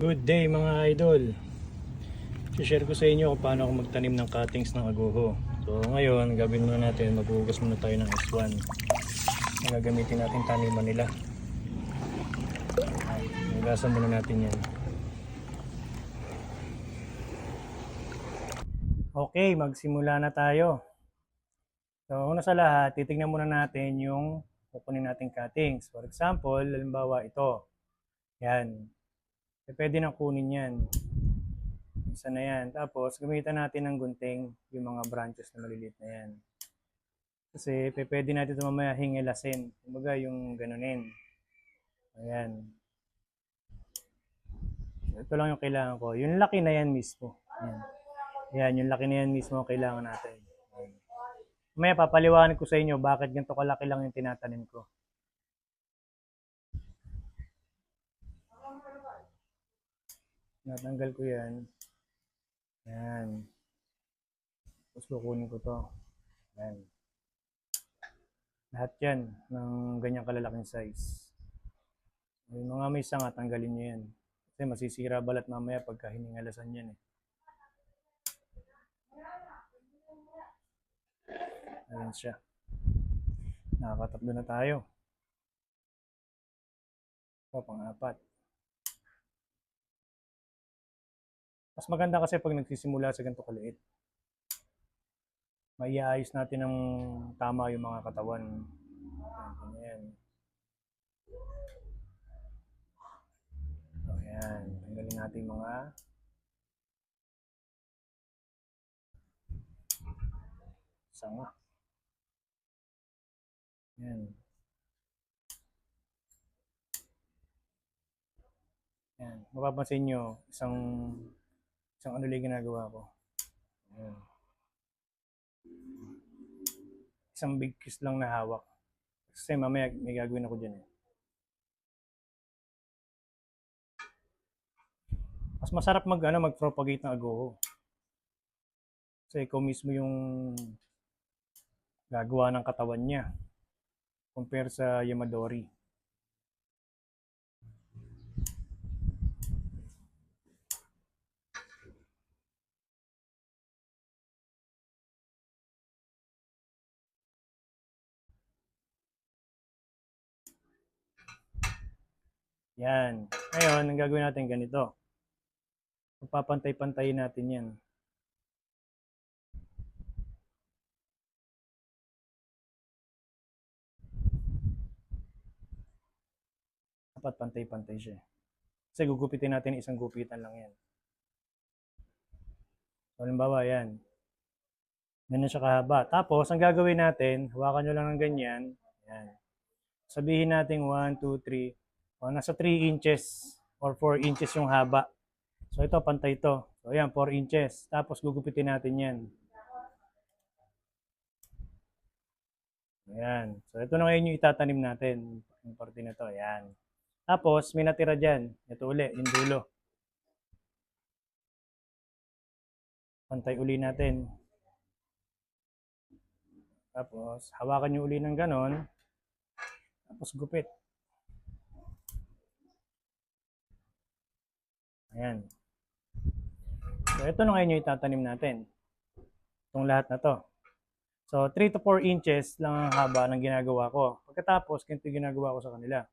Good day mga idol. share ko sa inyo kung paano ako magtanim ng cuttings ng agoho. So ngayon, gagawin muna natin, maghuhugas muna tayo ng S1. Na gagamitin natin taniman nila. Hugasan muna natin yan. Okay, magsimula na tayo. So una sa lahat, titignan muna natin yung kukunin nating cuttings. For example, halimbawa ito. Yan. Eh, pwede nang kunin yan. Isa na yan. Tapos, gamitan natin ng gunting yung mga branches na maliliit na yan. Kasi, pwede natin ito mamaya hingilasin. Kumbaga, yung ganunin. Ayan. Ito lang yung kailangan ko. Yung laki na yan mismo. Ayan. Ayan, yung laki na yan mismo ang kailangan natin. Ayan. Mamaya, papaliwanag ko sa inyo bakit ganito kalaki lang yung tinatanim ko. Natanggal ko yan. Yan. Tapos kukunin ko to. Yan. Lahat yan ng ganyang kalalaking size. Yung mga may sanga, tanggalin nyo yan. Kasi masisira balat mamaya pagka hiningalasan yan eh. Ayan siya. Nakakatatlo na tayo. Ito, pang-apat. Mas maganda kasi pag nagsisimula sa ganito kaliit. Maiaayos natin ng tama yung mga katawan. Ayan. Ayan. Tanggalin natin mga sanga. Ayan. Ayan. Mapapansin nyo, isang isang ano lang ginagawa ko. Ayan. Isang big kiss lang na hawak. Kasi mamaya may gagawin ako dyan eh. Mas masarap mag, ano, mag-propagate ng agoho. Kasi ikaw mismo yung gagawa ng katawan niya. Compare sa Yamadori. Yan. Ngayon, ang gagawin natin ganito. Papantay-pantayin natin yan. Dapat pantay-pantay siya. Kasi gugupitin natin isang gupitan lang yan. So, halimbawa, yan. Ganyan siya kahaba. Tapos, ang gagawin natin, hawakan nyo lang ng ganyan. Yan. Sabihin natin 1, 2, 3. O, nasa 3 inches or 4 inches yung haba. So, ito, pantay ito. So, yan, 4 inches. Tapos, gugupitin natin yan. Ayan. So, ito na ngayon yung itatanim natin. Yung parte na to. Ayan. Tapos, may natira dyan. Ito uli, yung dulo. Pantay uli natin. Tapos, hawakan nyo uli ng ganon. Tapos, gupit. Ayan. So, ito na ngayon yung itatanim natin. Itong lahat na to. So, 3 to 4 inches lang ang haba ng ginagawa ko. Pagkatapos, ganito yung ginagawa ko sa kanila.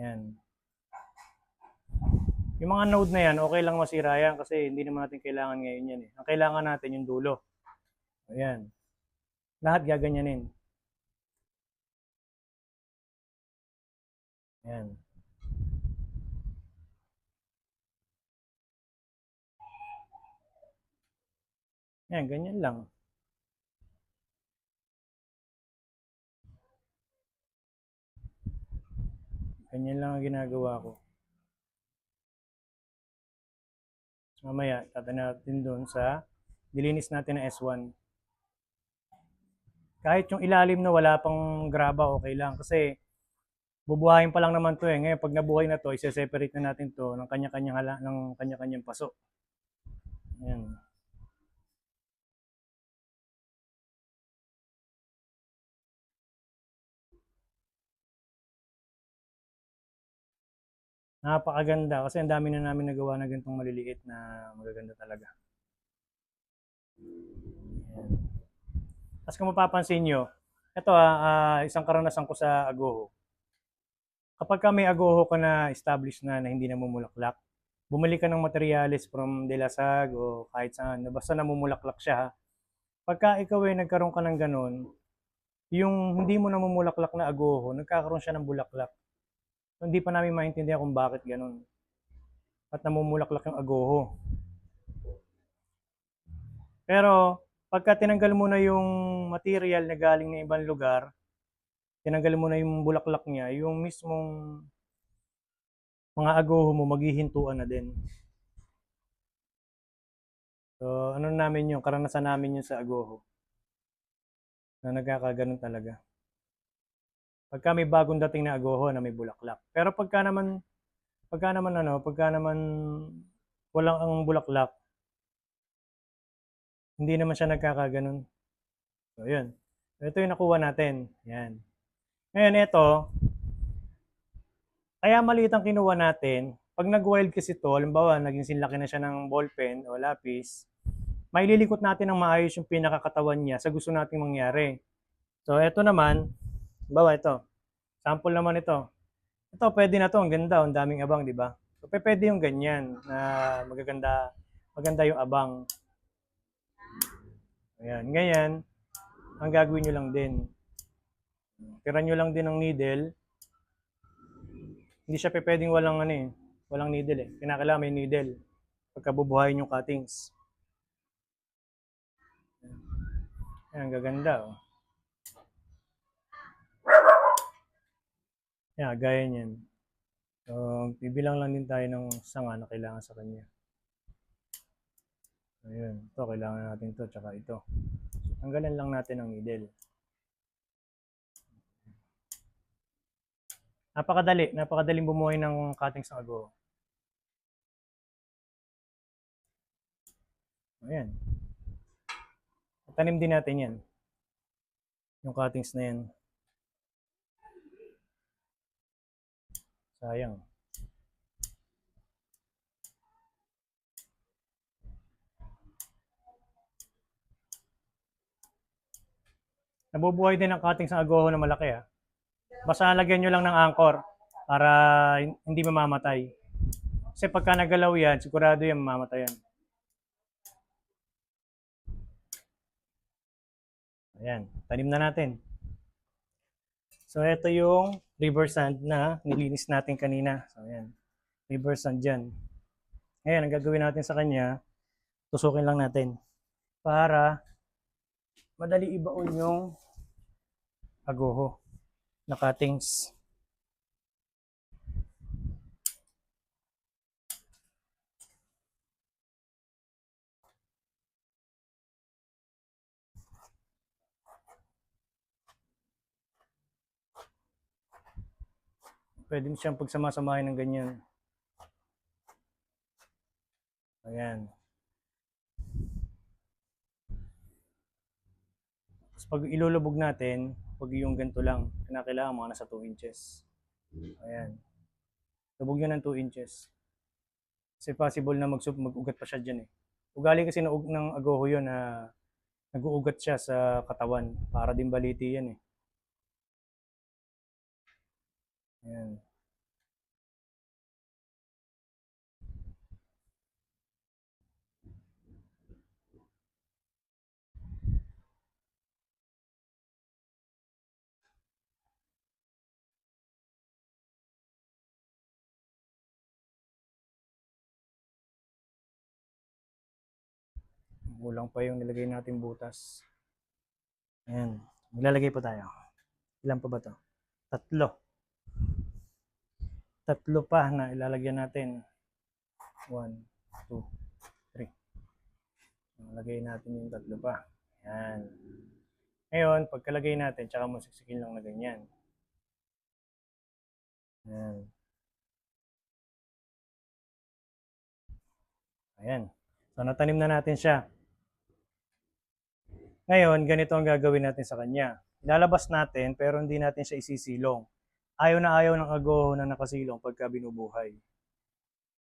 Ayan. Yung mga node na yan, okay lang masira yan kasi hindi naman natin kailangan ngayon yan eh. Ang kailangan natin yung dulo. Ayan. Lahat gaganyanin. Ayan. Ayan, ganyan lang. Ganyan lang ang ginagawa ko. Mamaya, tatanaw natin doon sa dilinis natin ng S1. Kahit yung ilalim na wala pang graba, okay lang. Kasi bubuhayin pa lang naman to eh. Ngayon, pag nabuhay na to, isa-separate na natin to ng kanya-kanyang ng kanya-kanyang paso. Ayan. Napakaganda kasi ang dami na namin nagawa na ganitong maliliit na magaganda talaga. Ayan. Tapos kung mapapansin nyo, ito ah, ah, isang karanasan ko sa Agoho. Kapag ka may Agoho ka na established na na hindi namumulaklak, bumili ka ng materials from Delasag o kahit saan, na basta namumulaklak siya. Pagka ikaw ay nagkaroon ka ng ganun, yung hindi mo namumulaklak na Agoho, nagkakaroon siya ng bulaklak. Hindi pa namin maintindihan kung bakit ganun. At namumulaklak yung Agoho. Pero, pagka tinanggal mo na yung material na galing ng ibang lugar, tinanggal mo na yung bulaklak niya, yung mismong mga agoho mo, maghihintuan na din. So, ano namin yung, karanasan namin yun sa agoho. Na nagkakaganon talaga. Pagka may bagong dating na agoho na may bulaklak. Pero pagka naman, pagka naman ano, pagka naman walang ang bulaklak, hindi naman siya nagkakaganon. So, yun. Ito yung nakuha natin. Yan. Ngayon, ito, kaya maliit ang kinuha natin, pag nag-wild kasi to, halimbawa, naging sinlaki na siya ng ballpen o lapis, maililikot natin ng maayos yung pinakakatawan niya sa gusto nating mangyari. So, ito naman, halimbawa ito, sample naman ito. Ito, pwede na to, ang ganda, ang daming abang, di ba? So, pwede yung ganyan, na magaganda, maganda yung abang. Ayan, ngayon, ang gagawin nyo lang din, tira nyo lang din ng needle, hindi siya pwedeng walang ano eh, walang needle eh. Kinakailangan may needle pagka bubuhayin yung cuttings. Ayan, gaganda oh. Ayan, gaya niyan. So, bibilang lang din tayo ng sanga na kailangan sa kanya. Ayun, ito kailangan natin to tsaka ito. Tanggalan lang natin ang needle. Napakadali, napakadaling bumuhay ng cuttings ng ago. Ayan. Tanim din natin yan. Yung cuttings na yan. Sayang. Nabubuhay din ang cuttings ng agoho na malaki ah. Basta lagyan nyo lang ng anchor para hin- hindi mamamatay. Kasi pagka nagalaw yan, sigurado yan mamamatay yan. Ayan, tanim na natin. So, ito yung river sand na nilinis natin kanina. So, ayan. River sand dyan. Ngayon, ang gagawin natin sa kanya, tusukin lang natin para madali ibaon yung agoho na cuttings. Pwede mo siyang pagsamasamahin ng ganyan. Ayan. Tapos pag ilulubog natin, pag yung ganito lang, kinakailangan mga nasa 2 inches. Ayan. Lubog yun ng 2 inches. Kasi possible na mag mag-ugat pa siya dyan eh. Ugali kasi ng, ng agoho yun na nag-uugat siya sa katawan para din baliti yan eh. Ayan. Kulang pa yung nilagay natin butas. Ayan. Maglalagay pa tayo. Ilan pa ba to? Tatlo. Tatlo pa na ilalagyan natin. One, two, three. Lagay natin yung tatlo pa. Ayan. Ngayon, pagkalagay natin, tsaka mo siksikin lang na ganyan. Ayan. Ayan. So, natanim na natin siya. Ngayon, ganito ang gagawin natin sa kanya. Ilalabas natin, pero hindi natin siya isisilong. Ayaw na ayaw ng agoho na nakasilong pagka binubuhay.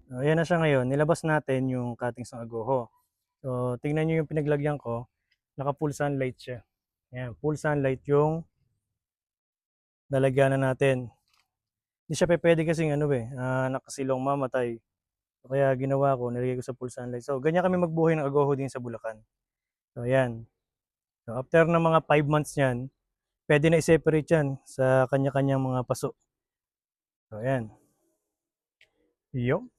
So, ayan na siya ngayon. Nilabas natin yung cuttings ng agoho. So, tingnan nyo yung pinaglagyan ko. Naka full sunlight siya. Ayan, full sunlight yung lalagyan na natin. Hindi siya pwede kasing ano eh, ah, nakasilong mamatay. So, kaya ginawa ko, nilagay ko sa full sunlight. So, ganyan kami magbuhay ng agoho din sa Bulacan. So, ayan. So, after ng mga 5 months niyan, pwede na i-separate yan sa kanya-kanyang mga paso. So, ayan. Yo.